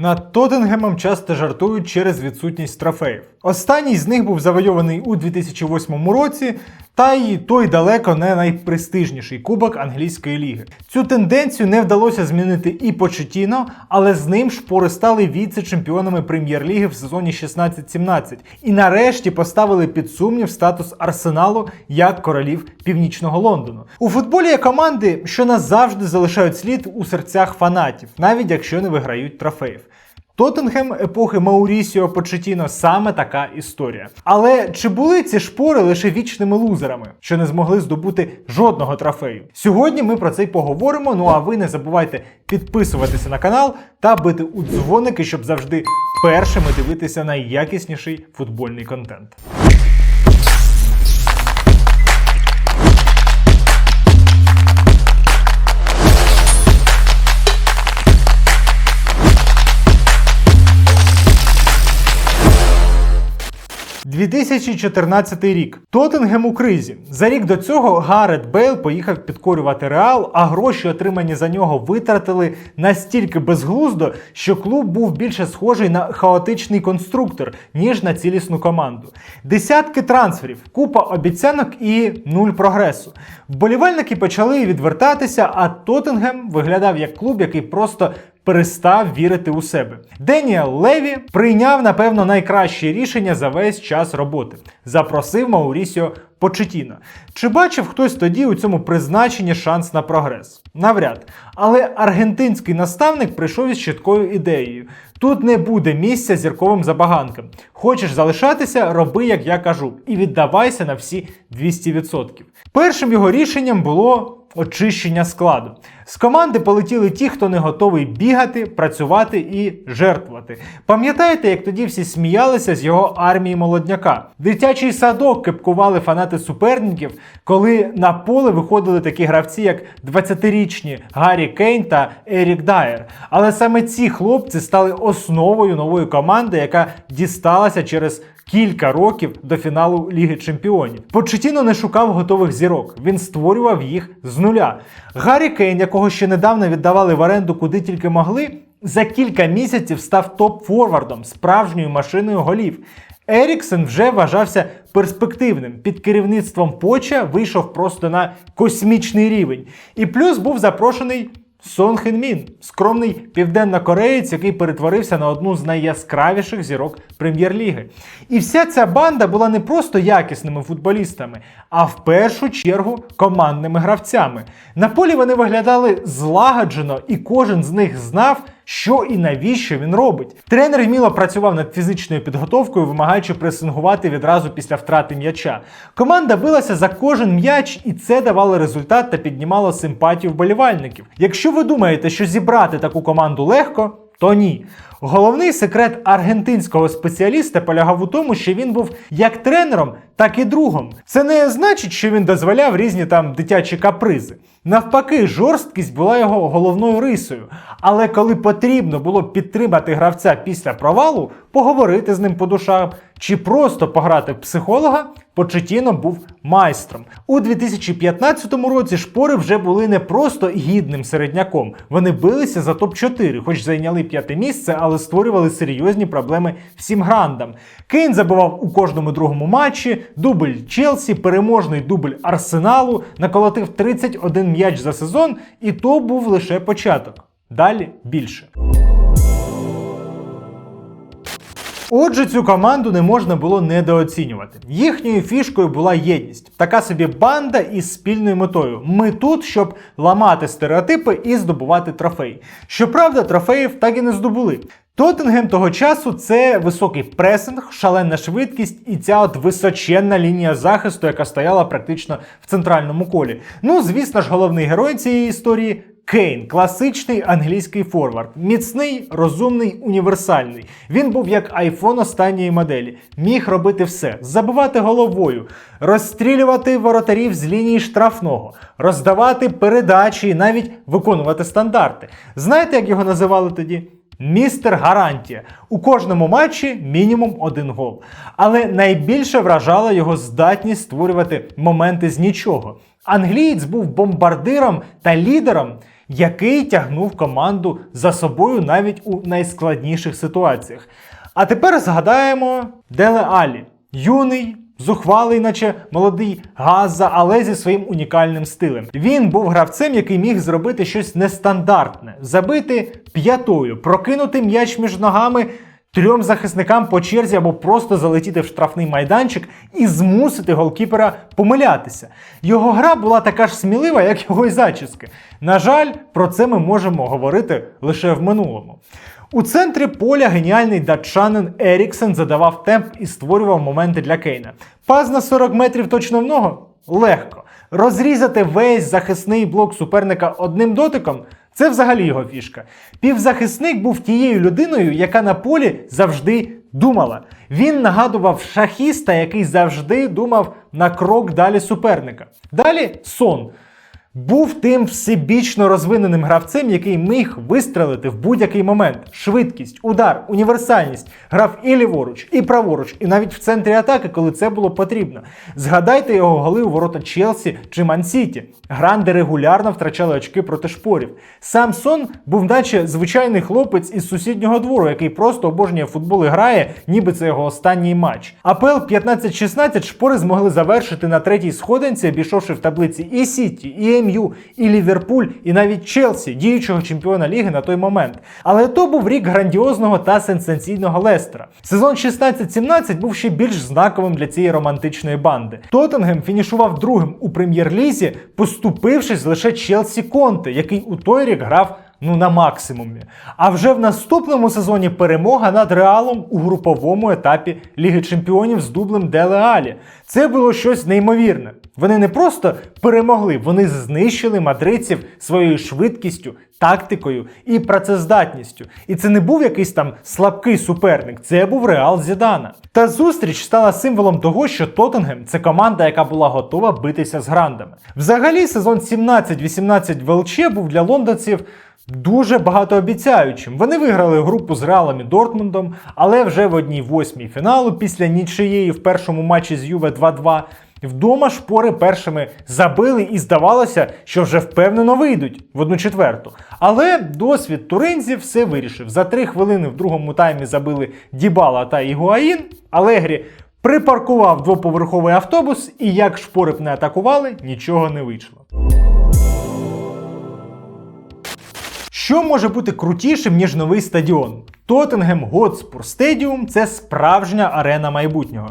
Над Тоттенгемом часто жартують через відсутність трофеїв. Останній з них був завойований у 2008 році, та й той далеко не найпрестижніший кубок англійської ліги. Цю тенденцію не вдалося змінити і Почетіно, але з ним шпори стали віце-чемпіонами прем'єр-ліги в сезоні 16-17 і нарешті поставили під сумнів статус арсеналу як королів північного Лондону. У футболі є команди, що назавжди залишають слід у серцях фанатів, навіть якщо не виграють трофеїв. Тоттенхем епохи Маурісіо Почетіно саме така історія. Але чи були ці шпори лише вічними лузерами, що не змогли здобути жодного трофею? Сьогодні ми про це й поговоримо. Ну а ви не забувайте підписуватися на канал та бити у дзвоники, щоб завжди першими дивитися найякісніший футбольний контент. – 2014 рік. Тоттенгем у кризі. За рік до цього Гарет Бейл поїхав підкорювати Реал, а гроші, отримані за нього, витратили настільки безглуздо, що клуб був більше схожий на хаотичний конструктор, ніж на цілісну команду. Десятки трансферів, купа обіцянок і нуль прогресу. Вболівальники почали відвертатися, а Тоттенгем виглядав як клуб, який просто перестав вірити у себе. Деніел Леві прийняв, напевно, найкраще рішення за весь час роботи. Запросив Маурісіо Почетіно. Чи бачив хтось тоді у цьому призначенні шанс на прогрес? Навряд. Але аргентинський наставник прийшов із чіткою ідеєю. Тут не буде місця зірковим забаганкам. Хочеш залишатися, роби, як я кажу, і віддавайся на всі 200%. Першим його рішенням було очищення складу. З команди полетіли ті, хто не готовий бігати, працювати і жертвувати. Пам'ятаєте, як тоді всі сміялися з його армії молодняка? Дитячий садок кепкували фанати суперників, коли на поле виходили такі гравці, як 20-річні Гаррі Кейн та Ерік Дайер. Але саме ці хлопці стали основою нової команди, яка дісталася через кілька років до фіналу Ліги Чемпіонів. Почетіно не шукав готових зірок. Він створював їх з нуля. Гаррі Кейн, якого ще недавно віддавали в оренду куди тільки могли, за кілька місяців став топ-форвардом, справжньою машиною голів. Еріксен вже вважався перспективним. Під керівництвом Поча вийшов просто на космічний рівень. І плюс був запрошений Сон Хен Мін, скромний південнокореєць, який перетворився на одну з найяскравіших зірок прем'єр-ліги. І вся ця банда була не просто якісними футболістами, а в першу чергу командними гравцями. На полі вони виглядали злагоджено, і кожен з них знав, що і навіщо він робить. Тренер вміло працював над фізичною підготовкою, вимагаючи пресингувати відразу після втрати м'яча. Команда билася за кожен м'яч, і це давало результат та піднімало симпатію вболівальників. Якщо ви думаєте, що зібрати таку команду легко, то ні. Головний секрет аргентинського спеціаліста полягав у тому, що він був як тренером, так і другом. Це не значить, що він дозволяв різні там дитячі капризи. Навпаки, жорсткість була його головною рисою. Але коли потрібно було підтримати гравця після провалу, поговорити з ним по душам чи просто пограти психолога, Почетіно був майстром. У 2015 році шпори вже були не просто гідним середняком. Вони билися за топ-4, хоч зайняли п'яте місце, але створювали серйозні проблеми всім грандам. Кейн забивав у кожному другому матчі, дубль Челсі, переможний дубль Арсеналу, наколотив 31 м'яч за сезон, і то був лише початок. Далі більше. Отже, цю команду не можна було недооцінювати. Їхньою фішкою була єдність, така собі банда із спільною метою. Ми тут, щоб ламати стереотипи і здобувати трофеї. Щоправда, трофеїв так і не здобули. Тоттенгем того часу це високий пресинг, шалена швидкість і ця от височенна лінія захисту, яка стояла практично в центральному колі. Ну, звісно ж, головний герой цієї історії. Кейн класичний англійський форвард, міцний, розумний, універсальний. Він був як айфон останньої моделі, міг робити все: забивати головою, розстрілювати воротарів з лінії штрафного, роздавати передачі і навіть виконувати стандарти. Знаєте, як його називали тоді? Містер Гарантія. У кожному матчі мінімум один гол. Але найбільше вражала його здатність створювати моменти з нічого. Англієць був бомбардиром та лідером, який тягнув команду за собою навіть у найскладніших ситуаціях. А тепер згадаємо Деле Алі. Юний, зухвалий, наче молодий Газа, але зі своїм унікальним стилем. Він був гравцем, який міг зробити щось нестандартне: забити п'ятою, прокинути м'яч між ногами. Трьом захисникам по черзі або просто залетіти в штрафний майданчик і змусити голкіпера помилятися. Його гра була така ж смілива, як його й зачіски. На жаль, про це ми можемо говорити лише в минулому. У центрі поля геніальний датчанин Еріксен задавав темп і створював моменти для Кейна. Паз на 40 метрів точно в ногу? Легко. Розрізати весь захисний блок суперника одним дотиком це взагалі його фішка. Півзахисник був тією людиною, яка на полі завжди думала. Він нагадував шахіста, який завжди думав на крок далі суперника. Далі сон. Був тим всебічно розвиненим гравцем, який міг вистрелити в будь-який момент. Швидкість, удар, універсальність. Грав і ліворуч, і праворуч, і навіть в центрі атаки, коли це було потрібно. Згадайте його голи у ворота Челсі чи Мансіті. Гранди регулярно втрачали очки проти шпорів. Сам Сон був, наче звичайний хлопець із сусіднього двору, який просто обожнює футбол і грає, ніби це його останній матч. АПЛ 15-16 шпори змогли завершити на третій сходинці, обійшовши в таблиці і Сіті, і МЮ, і Ліверпуль, і навіть Челсі, діючого чемпіона ліги на той момент. Але то був рік грандіозного та сенсаційного Лестера. Сезон 16-17 був ще більш знаковим для цієї романтичної банди. Тоттенгем фінішував другим у прем'єр-лізі, поступившись лише Челсі Конте, який у той рік грав. Ну, на максимумі. А вже в наступному сезоні перемога над Реалом у груповому етапі Ліги Чемпіонів з дублем Деле Алі. Це було щось неймовірне. Вони не просто перемогли, вони знищили мадридців своєю швидкістю, тактикою і працездатністю. І це не був якийсь там слабкий суперник, це був Реал Зідана. Та зустріч стала символом того, що Тоттенгем це команда, яка була готова битися з грандами. Взагалі, сезон 17-18 в ЛЧ був для лондонців. Дуже багатообіцяючим. Вони виграли групу з Реалом і Дортмундом, але вже в одній восьмій фіналу після нічиєї в першому матчі з Юве 2-2 вдома шпори першими забили і здавалося, що вже впевнено вийдуть в одну четверту. Але досвід туринзів все вирішив. За три хвилини в другому таймі забили Дібала та Ігуаїн. Алегрі припаркував двоповерховий автобус, і як шпори б не атакували, нічого не вийшло. Що може бути крутішим, ніж новий стадіон? Тоттенгем Готспур Стедіум це справжня арена майбутнього.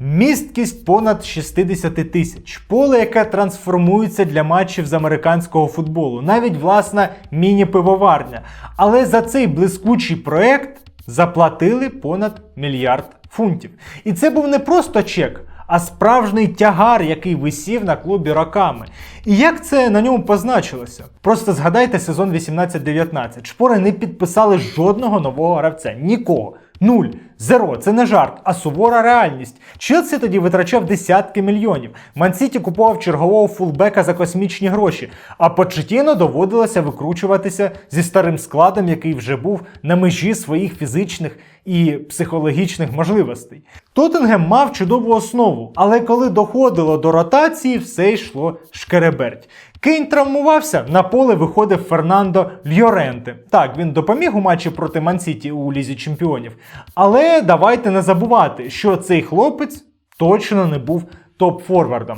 Місткість понад 60 тисяч, поле, яке трансформується для матчів з американського футболу, навіть власна міні-пивоварня. Але за цей блискучий проект заплатили понад мільярд фунтів. І це був не просто чек, а справжній тягар, який висів на клубі роками. І як це на ньому позначилося? Просто згадайте сезон 18-19. Шпори не підписали жодного нового гравця. Нікого. Нуль. Зеро, це не жарт, а сувора реальність. Челсі тоді витрачав десятки мільйонів. Мансіті купував чергового фулбека за космічні гроші, а Почетіно доводилося викручуватися зі старим складом, який вже був на межі своїх фізичних і психологічних можливостей. Тоттенгем мав чудову основу, але коли доходило до ротації, все йшло шкереберть. Кейн травмувався, на поле виходив Фернандо Льоренте. Так, він допоміг у матчі проти Мансіті у Лізі Чемпіонів. Але давайте не забувати, що цей хлопець точно не був топ-форвардом.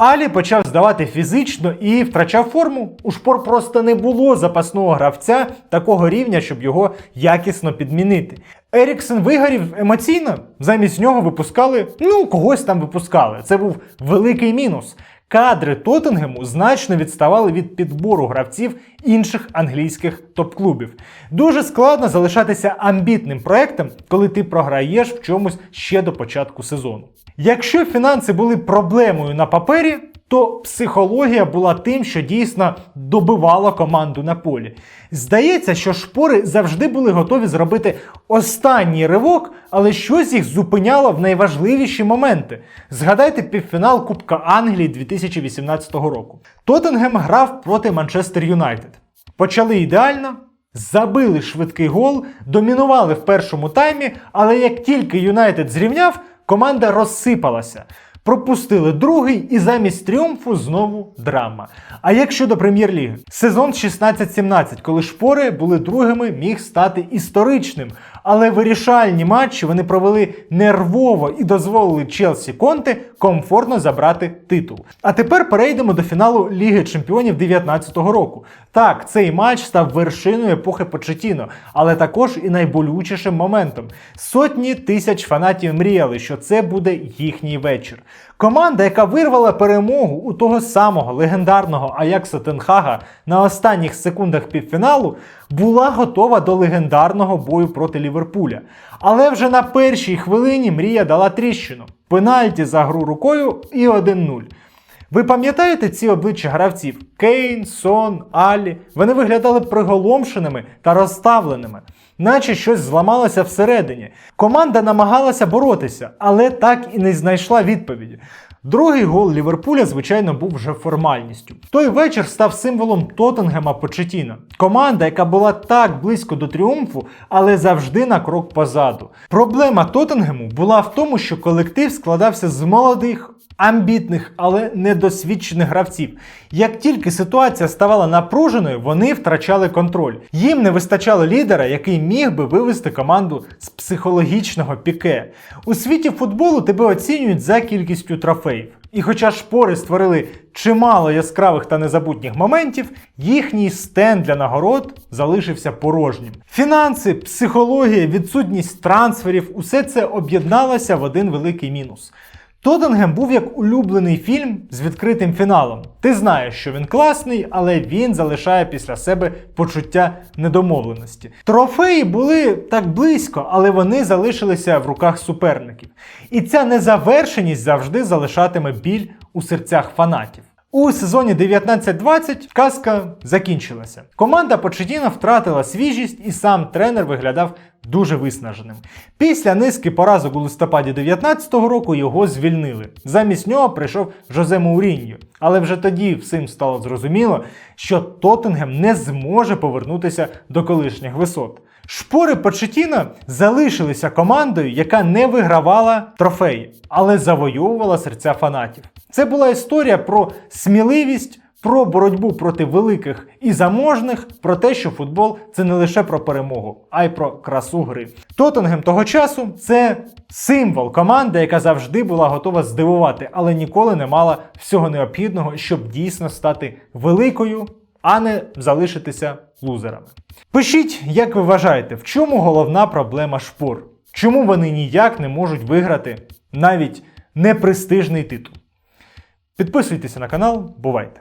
Алі почав здавати фізично і втрачав форму. У шпор просто не було запасного гравця такого рівня, щоб його якісно підмінити. Еріксен вигорів емоційно, замість нього випускали, ну, когось там випускали. Це був великий мінус. Кадри Тоттенгему значно відставали від підбору гравців інших англійських топ-клубів. Дуже складно залишатися амбітним проектом, коли ти програєш в чомусь ще до початку сезону. Якщо фінанси були проблемою на папері, то психологія була тим, що дійсно добивала команду на полі. Здається, що шпори завжди були готові зробити останній ривок, але щось їх зупиняло в найважливіші моменти. Згадайте півфінал Кубка Англії 2018 року. Тоттенгем грав проти Манчестер Юнайтед. Почали ідеально. Забили швидкий гол, домінували в першому таймі, але як тільки Юнайтед зрівняв, команда розсипалася. Пропустили другий і замість тріумфу знову драма. А як щодо прем'єр-ліги? Сезон 16-17, коли шпори були другими, міг стати історичним. Але вирішальні матчі вони провели нервово і дозволили Челсі Конте комфортно забрати титул. А тепер перейдемо до фіналу Ліги Чемпіонів 19-го року. Так, цей матч став вершиною епохи Почетіно, але також і найболючішим моментом. Сотні тисяч фанатів мріяли, що це буде їхній вечір. Команда, яка вирвала перемогу у того самого легендарного Аякса Тенхага на останніх секундах півфіналу, була готова до легендарного бою проти Ліверпуля. Але вже на першій хвилині мрія дала тріщину. Пенальті за гру рукою і 1-0. Ви пам'ятаєте ці обличчя гравців? Кейн, Сон, Алі. Вони виглядали приголомшеними та розставленими, наче щось зламалося всередині. Команда намагалася боротися, але так і не знайшла відповіді. Другий гол Ліверпуля, звичайно, був вже формальністю. Той вечір став символом Тоттенгема Почетіна. Команда, яка була так близько до тріумфу, але завжди на крок позаду. Проблема Тоттенгему була в тому, що колектив складався з молодих, амбітних, але недосвідчених гравців. Як тільки ситуація ставала напруженою, вони втрачали контроль. Їм не вистачало лідера, який міг би вивести команду з психологічного піке. У світі футболу тебе оцінюють за кількістю трофеїв. І хоча шпори створили чимало яскравих та незабутніх моментів, їхній стенд для нагород залишився порожнім. Фінанси, психологія, відсутність трансферів усе це об'єдналося в один великий мінус. Тоттенгем був як улюблений фільм з відкритим фіналом. Ти знаєш, що він класний, але він залишає після себе почуття недомовленості. Трофеї були так близько, але вони залишилися в руках суперників. І ця незавершеність завжди залишатиме біль у серцях фанатів. У сезоні 19-20 казка закінчилася. Команда Почетіна втратила свіжість, і сам тренер виглядав дуже виснаженим. Після низки поразок у листопаді 19-го року його звільнили. Замість нього прийшов Жозе Мауріньо. Але вже тоді всім стало зрозуміло, що Тоттенгем не зможе повернутися до колишніх висот. Шпори Почетіна залишилися командою, яка не вигравала трофеї, але завойовувала серця фанатів. Це була історія про сміливість, про боротьбу проти великих і заможних, про те, що футбол це не лише про перемогу, а й про красу гри. Тоттенгем того часу це символ команди, яка завжди була готова здивувати, але ніколи не мала всього необхідного, щоб дійсно стати великою, а не залишитися лузерами. Пишіть, як ви вважаєте, в чому головна проблема шпор? Чому вони ніяк не можуть виграти навіть непрестижний титул? Підписуйтеся на канал, бувайте!